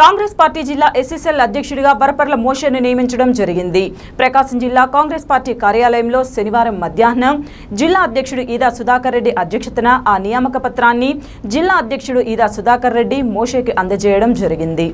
Congress party జిల్లా SSL అధ్యక్షుడిగా బరపర్ల మోషేను నియమించడం జరిగింది. ప్రకాశం జిల్లా కాంగ్రెస్ పార్టీ కార్యాలయంలో శనివారం మధ్యాహ్నం జిల్లా అధ్యక్షుడు ఈదా సుధాకర్ రెడ్డి అధ్యక్షతన ఆ నియామక పత్రాన్ని జిల్లా అధ్యక్షుడు ఈదా సుధాకర్ రెడ్డి మోషేకి అందజేయడం జరిగింది.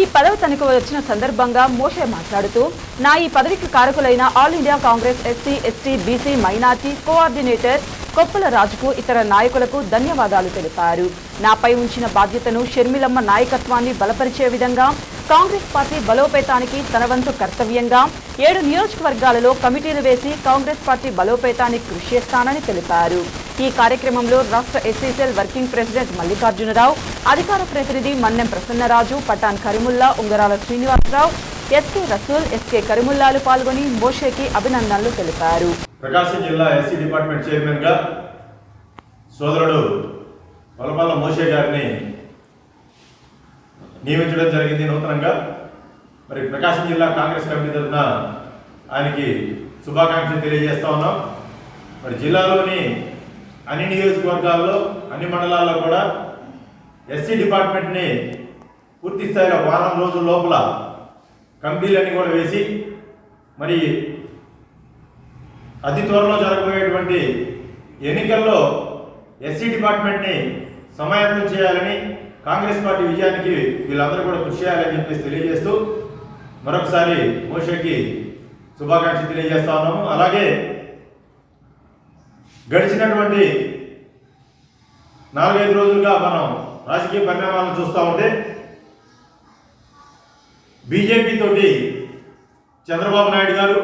ఈ పదవి తనకు వచ్చిన సందర్భంగా మోషే మాట్లాడుతూ నా ఈ పదవికి కారకులైన all India Congress SC ST BC minority coordinator Koppula రాజుకు ఇతర నాయకులకు ధన్యవాదాలు తెలిపారు. నాపై ఉంచిన బాధ్యతను షర్మిలమ్మ నాయకత్వాన్ని బలపరిచే విధంగా కాంగ్రెస్ పార్టీ బలోపేతానికి తన వంతు కర్తవ్యంగా ఏడు నియోజకవర్గాలలో కమిటీలు వేసి కాంగ్రెస్ పార్టీ బలోపేతానికి కృషి చేస్తానని తెలిపారు. ఈ కార్యక్రమంలో రాష్ట్ర ఎస్సీసీఎల్ వర్కింగ్ ప్రెసిడెంట్ మల్లికార్జునరావు అధికార ప్రతినిధి మన్నెం ప్రసన్నరాజు పఠాన్ కరిముల్లా ఉంగరాల శ్రీనివాసరావు ఎస్కే రసూల్ ఎస్కే కరిముల్లాలు పాల్గొని మోషేకి అభినందనలు తెలిపారు. ప్రకాశం జిల్లా ఎస్సీ డిపార్ట్మెంట్ చైర్మన్గా సోదరుడు వలపాల మోషే గారిని నియమించడం జరిగింది నూతనంగా. మరి ప్రకాశం జిల్లా కాంగ్రెస్ కమిటీ తరఫున ఆయనకి శుభాకాంక్షలు తెలియజేస్తా ఉన్నాం. మరి జిల్లాలోని అన్ని నియోజకవర్గాల్లో అన్ని మండలాల్లో కూడా ఎస్సీ డిపార్ట్మెంట్ని పూర్తి స్థాయిలో వారం రోజుల లోపల కమిటీలన్నీ కూడా వేసి మరి అతి త్వరలో జరగబోయేటువంటి ఎన్నికల్లో ఎస్సీ డిపార్ట్మెంట్ని సమాయత్తం చేయాలని కాంగ్రెస్ పార్టీ విజయానికి వీళ్ళందరూ కూడా కృషి చేయాలని చెప్పేసి తెలియజేస్తూ మరొకసారి మోషకి శుభాకాంక్షలు తెలియజేస్తా ఉన్నాము. అలాగే గడిచినటువంటి నాలుగైదు రోజులుగా మనం రాజకీయ పరిణామాలను చూస్తూ ఉంటే బీజేపీ తోటి చంద్రబాబు నాయుడు గారు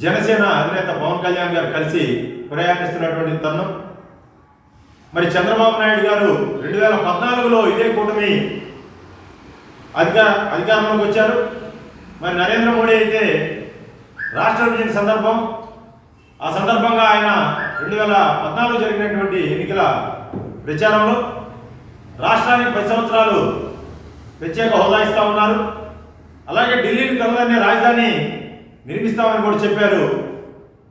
జనసేన అధినేత పవన్ కళ్యాణ్ గారు కలిసి ప్రయాణిస్తున్నటువంటి తరుణం. మరి చంద్రబాబు నాయుడు గారు రెండు వేల పద్నాలుగులో ఇదే కూటమి అధికార అధికారంలోకి వచ్చారు. మరి నరేంద్ర మోడీ అయితే రాష్ట్ర విభజన సందర్భం ఆ సందర్భంగా ఆయన రెండు వేల పద్నాలుగు జరిగినటువంటి ఎన్నికల ప్రచారంలో రాష్ట్రానికి పది సంవత్సరాలు ప్రత్యేక హోదా ఇస్తూ ఉన్నారు. అలాగే ఢిల్లీకి త్వరలోనే రాజధాని నిర్మిస్తామని కూడా చెప్పారు.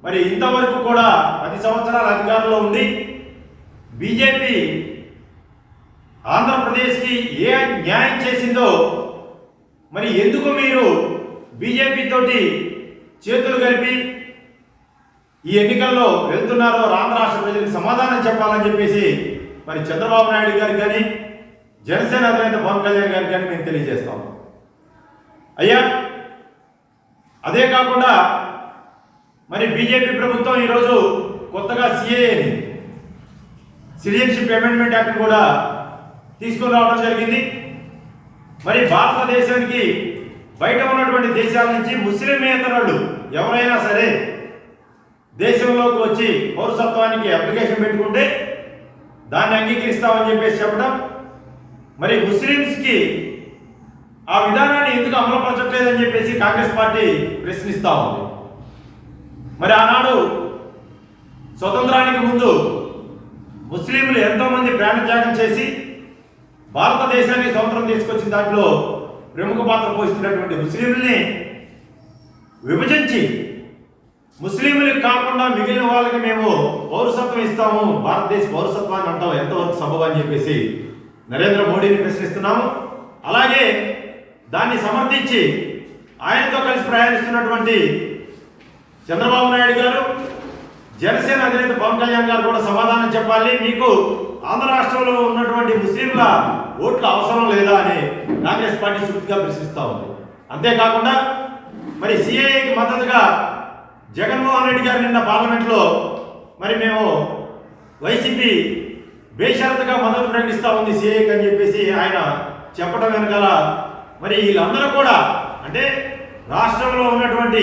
మరి ఇంతవరకు కూడా పది సంవత్సరాల అధికారంలో ఉంది బీజేపీ ఆంధ్రప్రదేశ్కి ఏ న్యాయం చేసిందో మరి ఎందుకు మీరు బీజేపీ తోటి చేతులు కలిపి ఈ ఎన్నికల్లో వెళ్తున్నారో ఆంధ్ర రాష్ట్ర ప్రజలకు సమాధానం చెప్పాలని చెప్పేసి మరి చంద్రబాబు నాయుడు గారికి కానీ జనసేన అధినేత పవన్ కళ్యాణ్ గారికి కానీ మేము తెలియజేస్తాం. అయ్యా అదే కాకుండా మరి బీజేపీ ప్రభుత్వం ఈరోజు కొత్తగా సిఏని సిటిజన్షిప్ అమెండ్మెంట్ యాక్ట్ కూడా తీసుకుని రావడం జరిగింది. మరి భారతదేశానికి బయట ఉన్నటువంటి దేశాల నుంచి ముస్లిమేతరులు ఎవరైనా సరే దేశంలోకి వచ్చి పౌరసత్వానికి అప్లికేషన్ పెట్టుకుంటే దాన్ని అంగీకరిస్తామని చెప్పేసి చెప్పడం. మరి ముస్లిమ్స్కి ఆ విధానాన్ని ఎందుకు అమలుపరచట్లేదని చెప్పేసి కాంగ్రెస్ పార్టీ ప్రశ్నిస్తా ఉంది. మరి ఆనాడు స్వతంత్రానికి ముందు ముస్లింలు ఎంతోమంది ప్రాణత్యాగం చేసి భారతదేశానికి స్వతంత్రం తీసుకొచ్చిన దాంట్లో ప్రముఖ పాత్ర పోషిస్తున్నటువంటి ముస్లింల్ని విభజించి ముస్లింలకు కాకుండా మిగిలిన వాళ్ళకి మేము పౌరసత్వం ఇస్తాము భారతదేశ పౌరసత్వాన్ని అంటాం ఎంతవరకు సబబు అని చెప్పేసి నరేంద్ర మోడీని ప్రశ్నిస్తున్నాము. అలాగే దాన్ని సమర్థించి ఆయనతో కలిసి ప్రయాణిస్తున్నటువంటి చంద్రబాబు నాయుడు గారు జనసేన అధినేత పవన్ కళ్యాణ్ గారు కూడా సమాధానం చెప్పాలి. మీకు ఆంధ్ర రాష్ట్రంలో ఉన్నటువంటి ముస్లింల ఓట్లు అవసరం లేదా అని కాంగ్రెస్ పార్టీ సూటిగా ప్రశ్నిస్తూ ఉంది. అంతేకాకుండా మరి సిఐఏకి మద్దతుగా జగన్మోహన్ రెడ్డి గారు నిన్న పార్లమెంట్లో మరి మేము వైసీపీ బేషరతుగా మద్దతు ప్రకటిస్తూ ఉంది. సిఐకి అని చెప్పేసి ఆయన చెప్పడం వెనకాల మరి వీళ్ళందరూ కూడా అంటే రాష్ట్రంలో ఉన్నటువంటి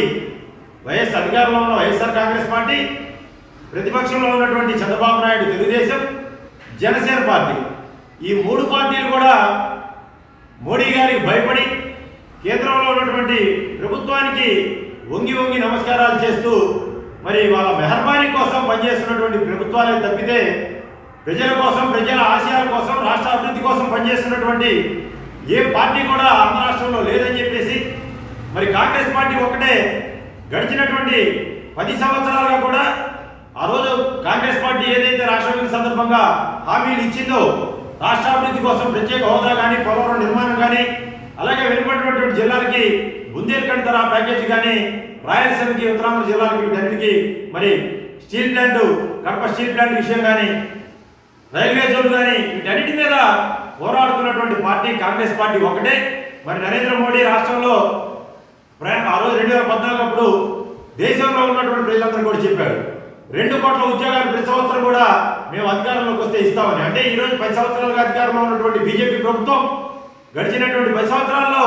వైఎస్ అధికారంలో ఉన్న వైఎస్ఆర్ కాంగ్రెస్ పార్టీ ప్రతిపక్షంలో ఉన్నటువంటి చంద్రబాబు నాయుడు తెలుగుదేశం జనసేన పార్టీ. ఈ మూడు పార్టీలు కూడా మోడీ గారికి భయపడి కేంద్రంలో ఉన్నటువంటి ప్రభుత్వానికి వంగి వంగి నమస్కారాలు చేస్తూ మరి వాళ్ళ మెహర్బానీ కోసం పనిచేస్తున్నటువంటి ప్రభుత్వాలే తప్పితే ప్రజల కోసం ప్రజల ఆశయాల కోసం రాష్ట్ర అభివృద్ధి కోసం పనిచేస్తున్నటువంటి ఏ పార్టీ కూడా ఆంధ్ర రాష్ట్రంలో లేదని చెప్పేసి మరి కాంగ్రెస్ పార్టీ ఒకటే గడిచినటువంటి పది సంవత్సరాలుగా కూడా ఆ రోజు కాంగ్రెస్ పార్టీ ఏదైతే రాష్ట్ర సందర్భంగా హామీలు ఇచ్చిందో రాష్ట్రాభివృద్ధి కోసం ప్రత్యేక హోదా కానీ పోలవరం నిర్మాణం కానీ అలాగే వెనుకబడినటువంటి జిల్లాలకి బుందేల్ఖండ్ తరహా ప్యాకేజీ కానీ రాయలసీమకి ఉత్తరాంధ్ర జిల్లాలకి వీటన్నిటికీ మరి steel plant Kadapa steel plant విషయం కానీ రైల్వే జోన్ కానీ వీటన్నిటి మీద పోరాడుతున్నటువంటి పార్టీ కాంగ్రెస్ పార్టీ ఒకటే. మరి నరేంద్ర మోడీ రాష్ట్రంలో ఆ రోజు రెండు వేల పద్నాలుగు అప్పుడు దేశంలో ఉన్నటువంటి ప్రజలందరూ కూడా చెప్పారు. రెండు కోట్ల ఉద్యోగాలు ప్రతి సంవత్సరం కూడా మేము అధికారంలోకి వస్తే ఇస్తామని. అంటే ఈరోజు పది సంవత్సరాలుగా అధికారంలో ఉన్నటువంటి బీజేపీ ప్రభుత్వం గడిచినటువంటి పది సంవత్సరాల్లో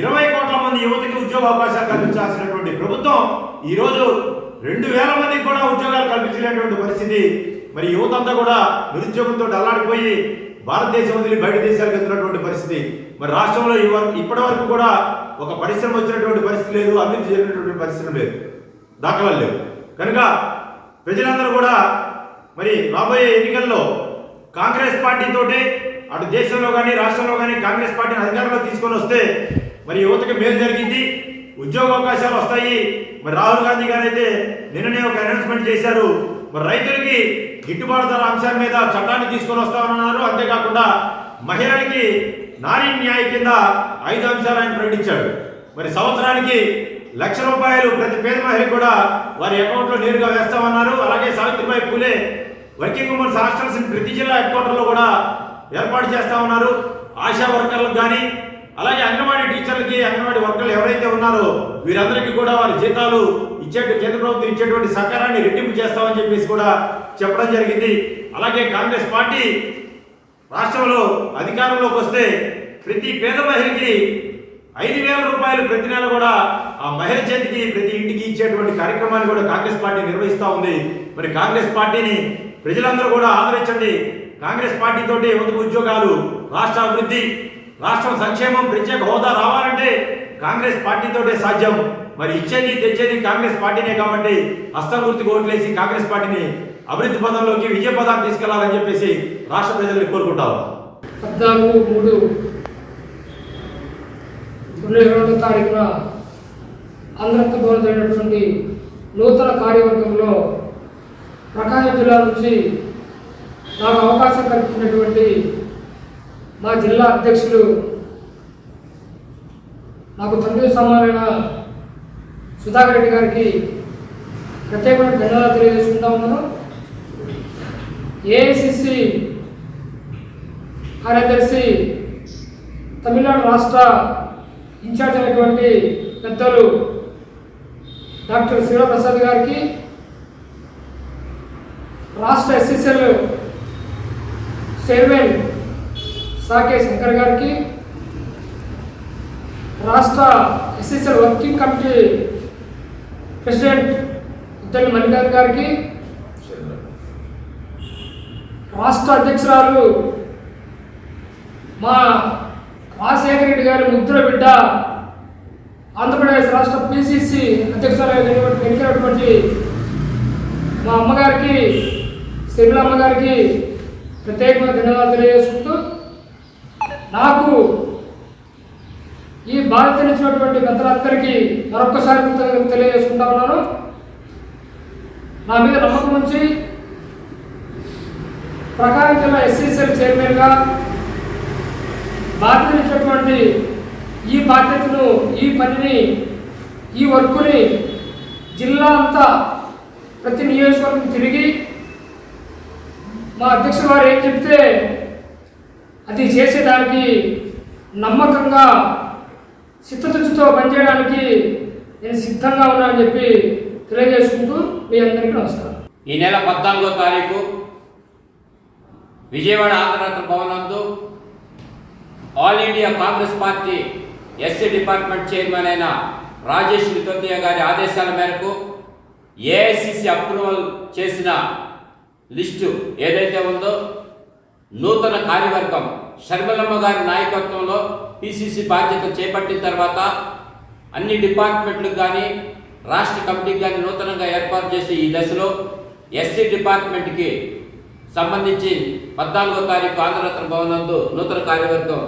ఇరవై కోట్ల మంది యువతకి ఉద్యోగ అవకాశాలు కల్పించాల్సినటువంటి ప్రభుత్వం ఈరోజు రెండు వేల మందికి కూడా ఉద్యోగాలు కల్పించలేనటువంటి పరిస్థితి. మరి యువత అంతా కూడా నిరుద్యోగంతో అల్లాడిపోయి భారతదేశం వదిలి బయట దేశాలకు వెళ్తున్నటువంటి పరిస్థితి. మరి రాష్ట్రంలో ఇప్పటి వరకు కూడా ఒక పరిశ్రమ వచ్చినటువంటి పరిస్థితి లేదు అభివృద్ధి జరిగినటువంటి పరిస్థితి లేదు. దాఖలాలు లేవు. కనుక ప్రజలందరూ కూడా మరి రాబోయే ఎన్నికల్లో కాంగ్రెస్ పార్టీతోటి అటు దేశంలో కానీ రాష్ట్రంలో కానీ కాంగ్రెస్ పార్టీని అధికారంలో తీసుకొని వస్తే మరి యువతకి మేలు జరిగింది ఉద్యోగ అవకాశాలు వస్తాయి. మరి రాహుల్ గాంధీ గారు అయితే నిన్ననే ఒక అనౌన్స్మెంట్ చేశారు. మరి రైతులకి గిట్టుబాటు ధర అంశాల మీద చట్టాన్ని తీసుకొని వస్తామన్నారు. అంతేకాకుండా మహిళలకి నారీ న్యాయ కింద ఐదు అంశాలు ఆయన ప్రకటించాడు. మరి సంవత్సరానికి లక్ష రూపాయలు ప్రతి పేద మహిళకి కూడా వారి అకౌంట్లో నేరుగా వేస్తామన్నారు. అలాగే Savitribai Phule working women's hostels ప్రతి జిల్లా హెడ్ క్వార్టర్లో కూడా ఏర్పాటు చేస్తా ఉన్నారు ఆశా వర్కర్లకు కానీ అలాగే అంగన్వాడీ టీచర్లకి అంగన్వాడీ వర్కర్లు ఎవరైతే ఉన్నారో వీరందరికీ కూడా వారి జీతాలు ఇచ్చే కేంద్ర ప్రభుత్వం ఇచ్చేటువంటి సహకారాన్ని రెట్టింపు చేస్తామని చెప్పేసి కూడా చెప్పడం జరిగింది. అలాగే కాంగ్రెస్ పార్టీ రాష్ట్రంలో అధికారంలోకి వస్తే ప్రతి పేద మహిళకి ఐదు వేల రూపాయలు ప్రతి నెల కూడా ఆ మహిళ చేతికి ప్రతి ఇంటికి ఇచ్చేటువంటి కార్యక్రమాన్ని కూడా కాంగ్రెస్ పార్టీ నిర్వహిస్తూ ఉంది. మరి కాంగ్రెస్ పార్టీని ప్రజలందరూ కూడా ఆదరించండి. కాంగ్రెస్ పార్టీ తోటి ఉద్యోగాలు రాష్ట్ర అభివృద్ధి రాష్ట్రం సంక్షేమం ప్రత్యేక హోదా రావాలంటే కాంగ్రెస్ పార్టీతోటే సాధ్యం. మరి ఇచ్చేది తెచ్చేది కాంగ్రెస్ పార్టీనే కాబట్టి హస్తం గుర్తుకు ఓట్లేసి కాంగ్రెస్ పార్టీని అభివృద్ధి పదంలోకి విజయ పదాన్ని తీసుకెళ్ళాలని చెప్పేసి రాష్ట్ర ప్రజల్ని కోరుకుంటాం. పద్నాలుగు మూడు రెండు వేల ఇరవై తారీఖున ఆంధ్రప్రదేశ్ భవన్ జరిగినటువంటి నూతన కార్యవర్గంలో ప్రకాశం జిల్లా నుంచి నాకు అవకాశం కల్పించినటువంటి మా జిల్లా అధ్యక్షులు నాకు తండ్రి సమానమైన సుధాకర్ రెడ్డి గారికి ప్రత్యేకమైన ధన్యవాదాలు తెలియజేసుకుంటా ఉన్నాను. ఏఐసిసి కార్యదర్శి తమిళనాడు రాష్ట్ర ఇన్ఛార్జ్ అయినటువంటి పెద్దలు డాక్టర్ శివప్రసాద్ గారికి రాష్ట్ర ఎస్ఎస్ఎల్ చైర్మన్ సాకే శంకర్ గారికి. రాష్ట్ర SSL working committee president Uddal Mallikarjuna గారికి. రాష్ట్ర అధ్యక్షురాలు మా రాజశేఖర రెడ్డి గారి ముద్ర బిడ్డ ఆంధ్రప్రదేశ్ రాష్ట్ర పిసిసి అధ్యక్షురాలు ఎన్నికైనటువంటి మా అమ్మగారికి శర్మిల అమ్మగారికి ప్రత్యేకమైన ధన్యవాదాలు తెలియజేసుకుంటూ నాకు ఈ బాధ్యత ఇచ్చినటువంటి పెద్దలందరికీ మరొక్కసారి కృతజ్ఞతలు తెలియజేసుకుంటా ఉన్నాను. నా మీద నమ్మకం ఉంచి ప్రకారం జిల్లా ఎస్సీసీఎల్ చైర్మన్గా బాధ్యత ఇచ్చినటువంటి ఈ బాధ్యతను ఈ పనిని ఈ వర్క్ని జిల్లా అంతా ప్రతి నియోజకవర్గం తిరిగి మా అధ్యక్షుడు వారు ఏం చెప్తే అది చేసేదానికి నమ్మకంగా చిత్తశుద్ధితో పనిచేయడానికి నేను సిద్ధంగా ఉన్నానని చెప్పి తెలియజేసుకుంటూ మీ అందరికీ నమస్కారం. ఈ నెల పద్నాలుగో తారీఖు Vijayawada Andhraratna భవనందు all India Congress party SC department chairman అయిన రాజేష్ వితోతియా గారి ఆదేశాల మేరకు ఏఐసిసి అప్రూవల్ చేసిన లిస్టు ఏదైతే ఉందో నూతన కార్యవర్గం షర్మిలమ్మ గారి నాయకత్వంలో పిసిసి బాధ్యత చేపట్టిన తర్వాత అన్ని డిపార్ట్మెంట్లకు కానీ రాష్ట్ర కమిటీకి కానీ నూతనంగా ఏర్పాటు చేసే ఈ దశలో ఎస్సీ డిపార్ట్మెంట్కి సంబంధించి పద్నాలుగో తారీఖు ఆంధ్రరత్న భవనందు నూతన కార్యవర్గం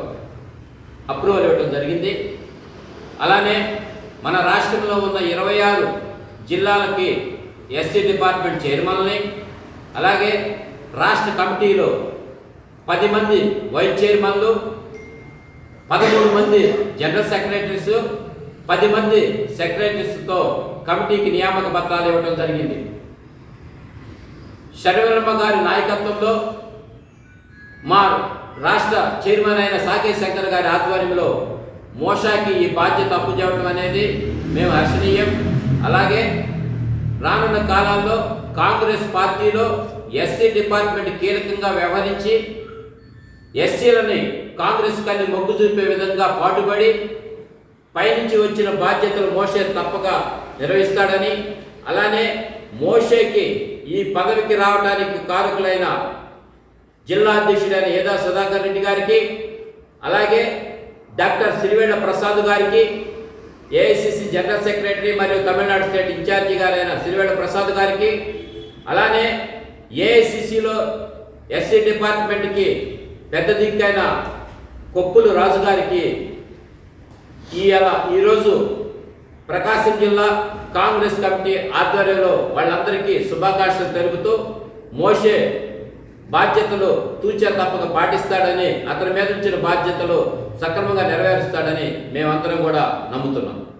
అప్రూవల్ ఇవ్వడం జరిగింది. అలానే మన రాష్ట్రంలో ఉన్న ఇరవై ఆరు జిల్లాలకి ఎస్సీ డిపార్ట్మెంట్ చైర్మన్ని అలాగే రాష్ట్ర కమిటీలో పది మంది వైస్ చైర్మన్లు పదమూడు మంది జనరల్ సెక్రటరీస్ పది మంది సెక్రటరీస్తో కమిటీకి నియామక పత్రాలు ఇవ్వడం జరిగింది. శరవర్మ గారి నాయకత్వంలో మా రాష్ట్ర చైర్మన్ అయిన సాకే శంకర్ గారి ఆధ్వర్యంలో మోషాకి ఈ బాధ్యత అప్పు చేయడం అనేది మేము హర్షణీయం. అలాగే రానున్న కాలాల్లో కాంగ్రెస్ పార్టీలో ఎస్సీ డిపార్ట్మెంట్ కీలకంగా వ్యవహరించి ఎస్సీలని కాంగ్రెస్ కానీ మొగ్గు చూపే విధంగా పాటుపడి పైనుంచి వచ్చిన బాధ్యతలు మోషే తప్పక నిర్వహిస్తాడని అలానే మోషేకి ఈ పదవికి రావడానికి కారకులైన జిల్లా అధ్యక్షుడైన ఏదా సుధాకర్ రెడ్డి గారికి అలాగే డాక్టర్ సిరివేళ్ళ ప్రసాద్ గారికి ఏఐసిసి జనరల్ సెక్రటరీ మరియు తమిళనాడు స్టేట్ ఇన్ఛార్జి గారైన సిరివేళ్ళ ప్రసాద్ గారికి అలానే ఏఐసిసిలో ఎస్సీ డిపార్ట్మెంట్కి పెద్ద దిక్కైన కొప్పులు రాజుగారికి ఇవాళ ఈ ఈరోజు ప్రకాశం జిల్లా కాంగ్రెస్ కమిటీ ఆధ్వర్యంలో వాళ్ళందరికీ శుభాకాంక్షలు తెలుపుతూ మోషే బాధ్యతలు తూచా తప్పక పాటిస్తాడని అతని మీద ఉంచిన బాధ్యతలు సక్రమంగా నెరవేరుస్తాడని మేమందరం కూడా నమ్ముతున్నాం.